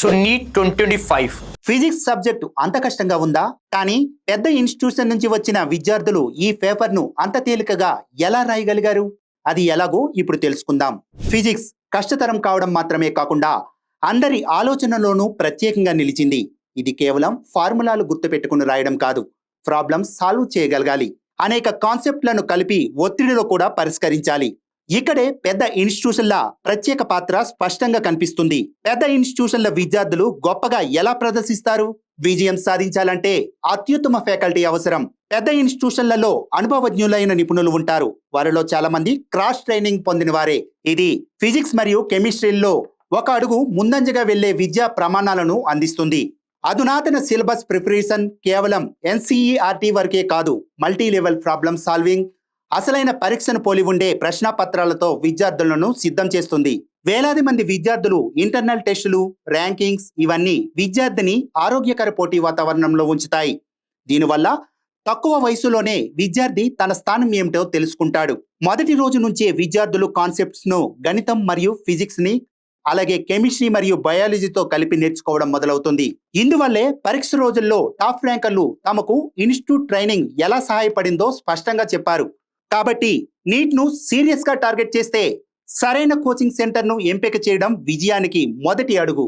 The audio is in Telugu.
So NEET twenty twenty five. Physics subject అంత కష్టంగా ఉందా? కానీ పెద్ద ఇన్స్టిట్యూషన్ నుంచి వచ్చిన విద్యార్థులు ఈ పేపర్ను అంత తేలికగా ఎలా రాయగలిగారు? అది ఎలాగో ఇప్పుడు తెలుసుకుందాం. ఫిజిక్స్ కష్టతరం కావడం మాత్రమే కాకుండా అందరి ఆలోచనలోనూ ప్రత్యేకంగా నిలిచింది. ఇది కేవలం ఫార్ములాలు గుర్తుపెట్టుకుని రాయడం కాదు. ప్రాబ్లమ్స్ సాల్వ్ చేయగలగాలి. అనేక కాన్సెప్ట్లను కలిపి ఒత్తిడిలో కూడా పరిష్కరించాలి. ఇక్కడే పెద్ద ఇన్స్టిట్యూషన్ల ప్రత్యేక పాత్ర స్పష్టంగా కనిపిస్తుంది. పెద్ద ఇన్స్టిట్యూషన్ల విద్యార్థులు గొప్పగా ఎలా ప్రదర్శిస్తారు? విజయం సాధించాలంటే అత్యుత్తమ ఫ్యాకల్టీ అవసరం. పెద్ద ఇన్స్టిట్యూషన్లలో అనుభవజ్ఞులైన నిపుణులు ఉంటారు. వారిలో చాలా మంది క్రాస్ ట్రైనింగ్ పొందిన వారే. ఇది ఫిజిక్స్ మరియు కెమిస్ట్రీల్లో ఒక అడుగు ముందంజగా వెళ్ళే విద్యా ప్రమాణాలను అందిస్తుంది. అధునాతన సిలబస్ ప్రిపరేషన్ కేవలం ఎన్సీఈఆర్టీ వరకే కాదు మల్టీ లెవెల్ ప్రాబ్లమ్ సాల్వింగ్ అసలైన పరీక్షను పోలి ఉండే ప్రశ్నపత్రాలతో విద్యార్థులను సిద్ధం చేస్తుంది. వేలాది మంది విద్యార్థులు ఇంటర్నల్ టెస్టులు ర్యాంకింగ్స్ ఇవన్నీ విద్యార్థిని ఆరోగ్యకర పోటీ వాతావరణంలో ఉంచుతాయి. దీనివల్ల తక్కువ వయసులోనే విద్యార్థి తన స్థానం ఏమిటో తెలుసుకుంటాడు. మొదటి రోజు నుంచే విద్యార్థులు కాన్సెప్ట్స్ను గణితం మరియు ఫిజిక్స్ని అలాగే కెమిస్ట్రీ మరియు బయాలజీతో కలిపి నేర్చుకోవడం మొదలవుతుంది. ఇందువల్లే పరీక్ష రోజుల్లో టాప్ ర్యాంకర్లు తమకు ఇన్స్టిట్యూట్ ట్రైనింగ్ ఎలా సహాయపడిందో స్పష్టంగా చెప్పారు. కాబట్టి నీట్ను సీరియస్గా టార్గెట్ చేస్తే సరైన కోచింగ్ సెంటర్ను ఎంపిక చేయడం విజయానికి మొదటి అడుగు.